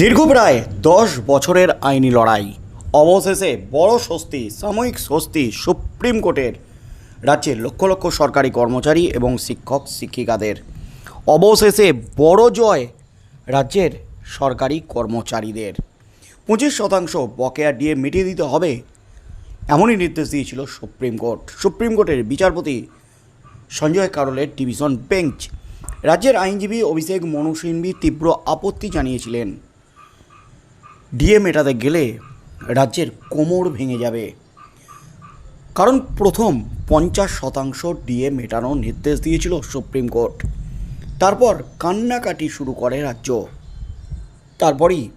দীর্ঘ প্রায় দশ বছরের আইনি লড়াই। অবশেষে বড় স্বস্তি, সাময়িক স্বস্তি সুপ্রিম কোর্টের রাজ্যের লক্ষ লক্ষ সরকারি কর্মচারী এবং শিক্ষক, শিক্ষিকাদের। অবশেষে বড় জয় রাজ্যের সরকারি কর্মচারীদের। পঁচিশ শতাংশ বকেয়া দিয়ে মিটিয়ে দিতে হবে এমনই নির্দেশ দিয়েছিল সুপ্রিম কোর্ট। সুপ্রিম কোর্টের বিচারপতি সঞ্জয় কারলের ডিভিশন বেঞ্চ। রাজ্যের আইনজীবী অভিষেক মনু সিংভি তীব্র আপত্তি জানিয়েছিলেন। ডিএ মেটাতে গেলে রাজ্যের কোমর ভেঙে যাবে। কারণ প্রথম পঞ্চাশ শতাংশ ডিএ মেটানোর নির্দেশ দিয়েছিল সুপ্রিম কোর্ট। তারপর কান্নাকাটি শুরু করে রাজ্য। তারপরই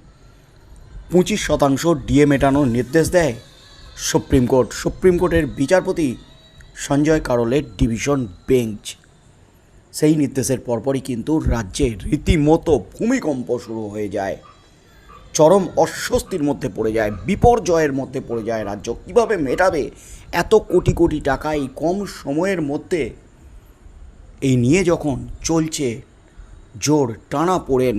পঁচিশ শতাংশ ডিএ মেটানোর নির্দেশ দেয় সুপ্রিম কোর্ট। সুপ্রিম কোর্টের বিচারপতি সঞ্জয় কারলের ডিভিশন বেঞ্চ। সেই নির্দেশের পরপরই কিন্তু রাজ্যে রীতিমতো ভূমিকম্প শুরু হয়ে যায়। চরম অস্বস্তির মধ্যে পড়ে যায়, বিপর্যয়ের মধ্যে পড়ে যায় রাজ্য। কীভাবে মেটাবে এত কোটি কোটি টাকা এই কম সময়ের মধ্যে? এই নিয়ে যখন চলছে জোর টানা পড়েন,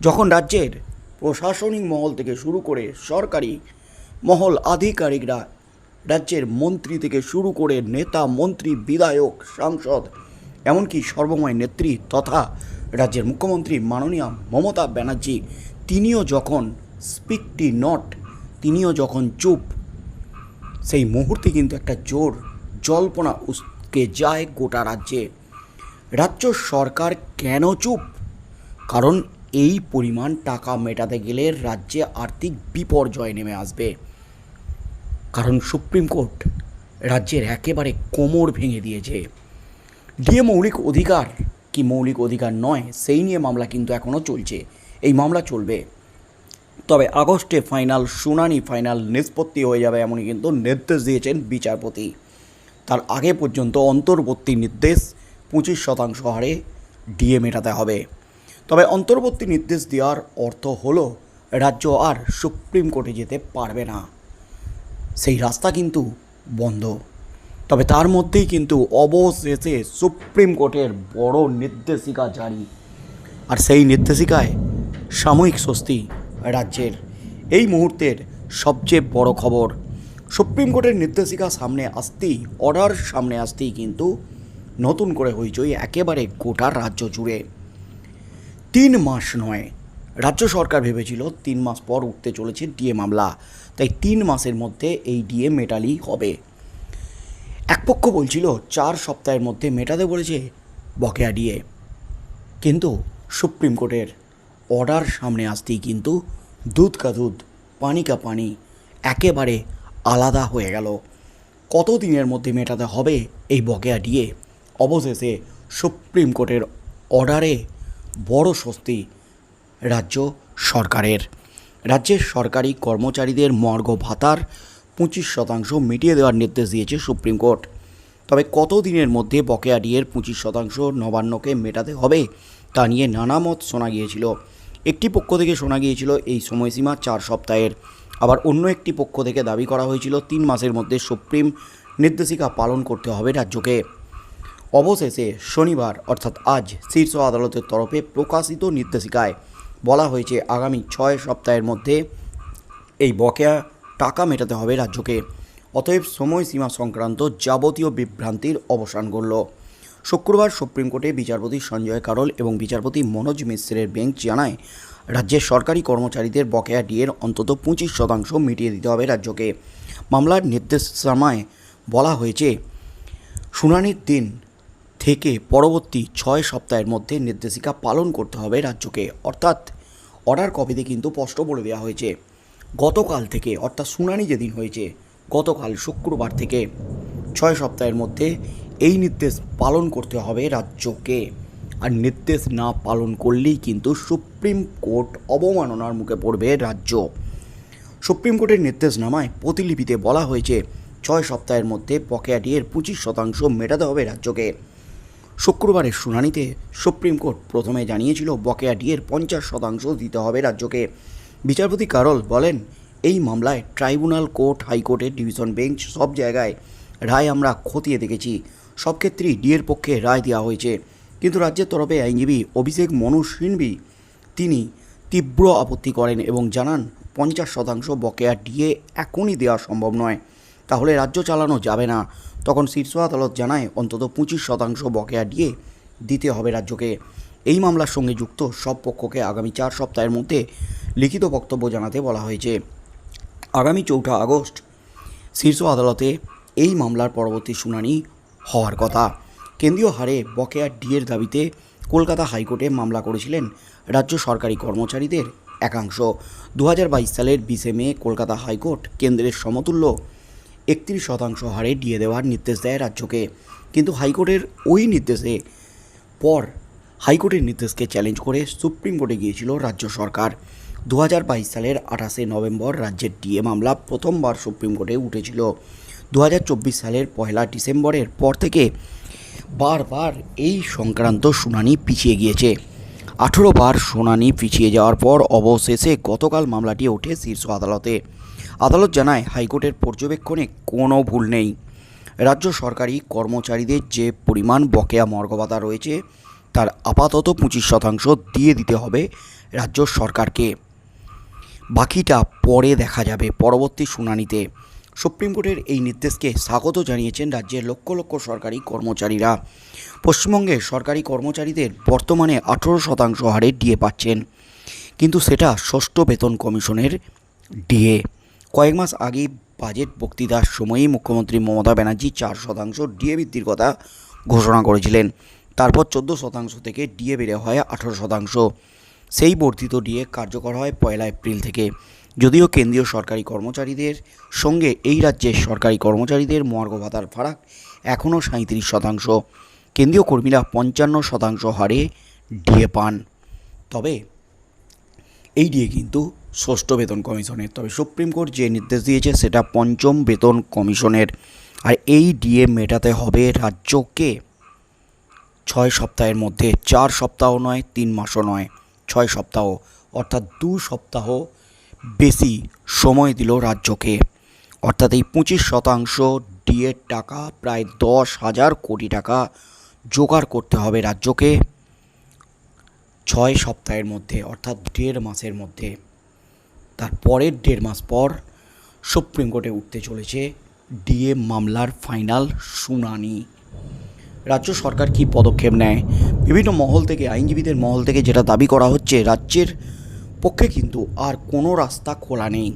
যখন রাজ্যের প্রশাসনিক মহল থেকে শুরু করে সরকারি মহল আধিকারিকরা, রাজ্যের মন্ত্রী থেকে শুরু করে নেতা, মন্ত্রী, বিধায়ক, সাংসদ, এমনকি সর্বময় নেত্রী তথা রাজ্যের মুখ্যমন্ত্রী মাননীয় মমতা ব্যানার্জি তিনিও যখন স্পিকটি নট তিনিও যখন চুপ, সেই মুহূর্তে কিন্তু একটা জোর জল্পনা উস্কে যায় গোটা রাজ্যে। রাজ্য সরকার কেন চুপ? কারণ এই পরিমাণ টাকা মেটাতে গেলে রাজ্যে আর্থিক বিপর্যয় নেমে আসবে। কারণ সুপ্রিম কোর্ট রাজ্যের একেবারে কোমর ভেঙে দিয়েছে। ডিএ মৌলিক অধিকার কি মৌলিক অধিকার নয়, সেই নিয়ে মামলা কিন্তু এখনও চলছে। এই মামলা চলবে। তবে আগস্টে ফাইনাল, শুনানি ফাইনাল নিষ্পত্তি হয়ে যাবে এমনই কিন্তু নির্দেশ দিয়েছেন বিচারপতি। তার আগে পর্যন্ত অন্তর্বর্তী নির্দেশ পঁচিশ শতাংশ হারে ডিএ মেটাতে হবে। তবে অন্তর্বর্তী নির্দেশ দেওয়ার অর্থ হলো, রাজ্য আর সুপ্রিম কোর্টে যেতে পারবে না। সেই রাস্তা কিন্তু বন্ধ। তবে তার মধ্যেই কিন্তু অবশেষে সুপ্রিম কোর্টের বড় নির্দেশিকা জারি। আর সেই নির্দেশিকায় সাময়িক স্বস্তি রাজ্যের এই মুহূর্তের সবচেয়ে বড় খবর। সুপ্রিম কোর্টের নির্দেশিকা সামনে আসতেই অর্ডার সামনে আসতেই কিন্তু নতুন করে হইচই একেবারে গোটা রাজ্য জুড়ে। তিন মাস নয়, রাজ্য সরকার ভেবেছিল তিন মাস পর উঠতে চলেছে ডিএ মামলা, তাই তিন মাসের মধ্যে এই ডিএ মেটালি হবে। এক পক্ষ বলছিল চার সপ্তাহের মধ্যে মেটাতে বলেছে বকেয়া ডিএ। কিন্তু সুপ্রিম কোর্টের অর্ডার সামনে আসতেই কিন্তু দুধ কা দুধ, পানি কা পানি একেবারে আলাদা হয়ে গেল। কত দিনের মধ্যে মেটাতে হবে এই বকেয়া দিয়ে? অবশেষে সুপ্রিম কোর্টের অর্ডারে বড় স্বস্তি রাজ্য সরকারের। রাজ্যের সরকারি কর্মচারীদের মর্গ ভাতার পঁচিশ শতাংশ মিটিয়ে দেওয়ার নির্দেশ দিয়েছে সুপ্রিম কোর্ট। তবে কত দিনের মধ্যে বকেয়া ডিয়ের পঁচিশ শতাংশ নবান্নকে মেটাতে হবে তা নিয়ে নানা মত শোনা গিয়েছিল। একটি পক্ষ থেকে শোনা গিয়েছিল এই সময়সীমা চার সপ্তাহের। আবার অন্য একটি পক্ষ থেকে দাবি করা হয়েছিল তিন মাসের মধ্যে সুপ্রিম নির্দেশিকা পালন করতে হবে রাজ্যকে। অবশেষে শনিবার, অর্থাৎ আজ, শীর্ষ আদালতের তরফে প্রকাশিত নির্দেশিকায় বলা হয়েছে, আগামী ছয় সপ্তাহের মধ্যে এই বকেয়া টাকা মেটাতে হবে রাজ্যকে। অতএব সময়সীমা সংক্রান্ত যাবতীয় বিভ্রান্তির অবসান করল শুক্রবার সুপ্রিম কোর্টে বিচারপতি সঞ্জয় কারল এবং বিচারপতি মনোজ মিশ্রের বেঞ্চ জানায়, রাজ্যের সরকারি কর্মচারীদের বকেয়া ডিএর অন্তত পঁচিশ শতাংশ মিটিয়ে দিতে হবে রাজ্যকে। মামলার নির্দেশনামায় বলা হয়েছে, শুনানির দিন থেকে পরবর্তী ছয় সপ্তাহের মধ্যে নির্দেশিকা পালন করতে হবে রাজ্যকে। অর্থাৎ অর্ডার কপিতে কিন্তু স্পষ্ট বলে দেওয়া হয়েছে, গতকাল থেকে, অর্থাৎ শুনানি যেদিন হয়েছে, গতকাল শুক্রবার থেকে ছয় সপ্তাহের মধ্যে এই নির্দেশ পালন করতে হবে রাজ্যকে। আর নির্দেশ না পালন করলেই কিন্তু সুপ্রিম কোর্ট অবমাননার মুখে পড়বে রাজ্য। সুপ্রিম কোর্টের নির্দেশনামায় প্রতিলিপিতে বলা হয়েছে, ছয় সপ্তাহের মধ্যে বকেয়া ডিএর পঁচিশ শতাংশ মেটাতে হবে রাজ্যকে। শুক্রবারের শুনানিতে সুপ্রিম কোর্ট প্রথমে জানিয়েছিল বকেয়া ডিএর পঞ্চাশ শতাংশ দিতে হবে রাজ্যকে। বিচারপতি কারল বলেন, এই মামলায় ট্রাইব্যুনাল কোর্ট, হাইকোর্টের, ডিভিশন বেঞ্চ সব জায়গায় রায় আমরা খতিয়ে দেখেছি। সব ক্ষেত্রেই ডিএর পক্ষে রায় দেওয়া হয়েছে। কিন্তু রাজ্যের তরফে আইনজীবী অভিষেক মনু সিনভি, তিনি তীব্র আপত্তি করেন এবং জানান, পঞ্চাশ শতাংশ বকেয়া ডিএ এখনই দেওয়া সম্ভব নয়। তাহলে রাজ্য চালানো যাবে না। তখন শীর্ষ আদালত জানায়, অন্তত পঁচিশ শতাংশ বকেয়া ডিএ দিতে হবে রাজ্যকে। এই মামলার সঙ্গে যুক্ত সব পক্ষকে আগামী চার সপ্তাহের মধ্যে লিখিত বক্তব্য জানাতে বলা হয়েছে। আগামী চৌঠা আগস্ট, শীর্ষ আদালতে এই মামলার পরবর্তী শুনানি হওয়ার কথা। কেন্দ্রীয় হারে বকেয়া ডিএর দাবিতে কলকাতা হাইকোর্টে মামলা করেছিলেন রাজ্য সরকারি কর্মচারীদের একাংশ। দু হাজার বাইশ সালের বিশে মে কলকাতা হাইকোর্ট কেন্দ্রের সমতুল্য একত্রিশ শতাংশ হারে ডিএ দেওয়ার নির্দেশ দেয় রাজ্যকে। কিন্তু হাইকোর্টের ওই নির্দেশে পর হাইকোর্টের নির্দেশকে চ্যালেঞ্জ করে সুপ্রিম কোর্টে গিয়েছিল রাজ্য সরকার। দু হাজার বাইশ সালের আঠাশে নভেম্বর রাজ্যের ডিএ মামলা প্রথমবার সুপ্রিম কোর্টে উঠেছিল। দু হাজার চব্বিশ সালের পয়লা ডিসেম্বরের পর থেকে বারবার এই সংক্রান্ত শুনানি পিছিয়ে গিয়েছে। আঠেরো বার শুনানি পিছিয়ে যাওয়ার পর অবশেষে গতকাল মামলাটি ওঠে শীর্ষ আদালতে। আদালত জানায়, হাইকোর্টের পর্যবেক্ষণে কোনো ভুল নেই। রাজ্য সরকারি কর্মচারীদের যে পরিমাণ বকেয়া মর্গভাতা রয়েছে, তার আপাতত পঁচিশ শতাংশ দিয়ে দিতে হবে রাজ্য সরকারকে। বাকিটা পরে দেখা যাবে পরবর্তী শুনানিতে। সুপ্রিম কোর্টের এই নির্দেশকে স্বাগত জানিয়েছেন রাজ্যের লক্ষ লক্ষ সরকারি কর্মচারীরা। পশ্চিমবঙ্গে সরকারি কর্মচারীদের বর্তমানে আঠেরো শতাংশ হারে ডিএ পাচ্ছেন। কিন্তু সেটা ষষ্ঠ বেতন কমিশনের ডিএ। কয়েক মাস আগে বাজেট বক্তৃতার সময়ই মুখ্যমন্ত্রী মমতা ব্যানার্জি চার শতাংশ ডিএ বৃদ্ধির কথা ঘোষণা করেছিলেন। তারপর চোদ্দ শতাংশ থেকে ডিএ বেড়ে হয় আঠেরো শতাংশ। সেই বর্ধিত ডিএ কার্যকর হয় পয়লা এপ্রিল থেকে। যদিও কেন্দ্রীয় সরকারি কর্মচারীদের সঙ্গে এই রাজ্যের সরকারি কর্মচারীদের মর্গ ভাতার ফারাক এখনও সাঁত্রিশ শতাংশ। কেন্দ্রীয় কর্মীরা পঞ্চান্ন শতাংশ হারে ডিএ পান। তবে এই ডিএ কিন্তু ষষ্ঠ বেতন কমিশনের। তবে সুপ্রিম কোর্ট যে নির্দেশ দিয়েছে সেটা পঞ্চম বেতন কমিশনের। আর এই ডিএ মেটাতে হবে রাজ্যকে। ছয় সপ্তাহের মধ্যে, চার সপ্তাহ নয়, তিন মাসও নয়, ছয় সপ্তাহ, অর্থাৎ দু সপ্তাহ বেশি সময় দিল রাজ্যকে। অর্থাৎ এই পঁচিশ শতাংশ ডিএর টাকা, প্রায় দশ হাজার কোটি টাকা জোগাড় করতে হবে রাজ্যকে ছয় সপ্তাহের মধ্যে, অর্থাৎ দেড় মাসের মধ্যে। তার পরের দেড় মাস পর সুপ্রিম কোর্টে উঠতে চলেছে ডিএ মামলার ফাইনাল শুনানি। রাজ্য সরকার কি পদক্ষেপ নেয়? বিভিন্ন মহল থেকে, আইনজীবীদের মহল থেকে যেটা দাবি করা হচ্ছে, রাজ্যের পক্ষে কিন্তু আর কোনো রাস্তা খোলা নেই।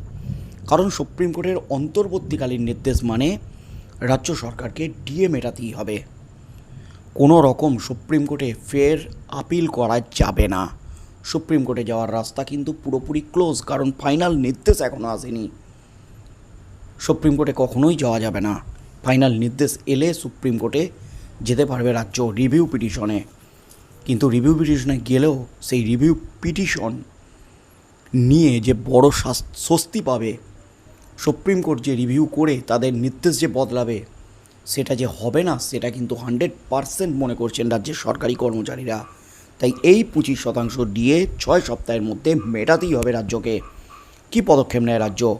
কারণ সুপ্রিম কোর্টের অন্তর্বর্তীকালীন নির্দেশ মানে রাজ্য সরকারকে ডিএ মেটাতেই হবে। কোনো রকম সুপ্রিম কোর্টে ফের আপিল করা যাবে না। সুপ্রিম কোর্টে যাওয়ার রাস্তা কিন্তু পুরোপুরি ক্লোজ, কারণ ফাইনাল নির্দেশ এখনও আসেনি। সুপ্রিম কোর্টে কখনোই যাওয়া যাবে না। ফাইনাল নির্দেশ এলে সুপ্রিম কোর্টে যেতে পারবে রাজ্য রিভিউ পিটিশনে। কিন্তু রিভিউ পিটিশনে গেলেও সেই রিভিউ পিটিশন নিয়ে যে বড় স্বস্তি পাবে, সুপ্রিম কোর্ট যে রিভিউ করে তাদের নির্দেশ যে বদলাবে, সেটা যে হবে না, সেটা কিন্তু হান্ড্রেড পারসেন্ট মনে করছেন রাজ্যের সরকারি কর্মচারীরা। তাই এই পঁচিশ শতাংশ দিয়ে ছয় সপ্তাহের মধ্যে মেটাতেই হবে রাজ্যকে। কী পদক্ষেপ নেয় রাজ্য?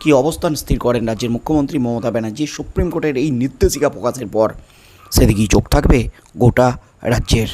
কী অবস্থান স্থির করেন রাজ্যের মুখ্যমন্ত্রী মমতা ব্যানার্জি সুপ্রিম কোর্টের এই নির্দেশিকা প্রকাশের পর? সেদিকেই চোখ থাকবে গোটা রাজ্যের।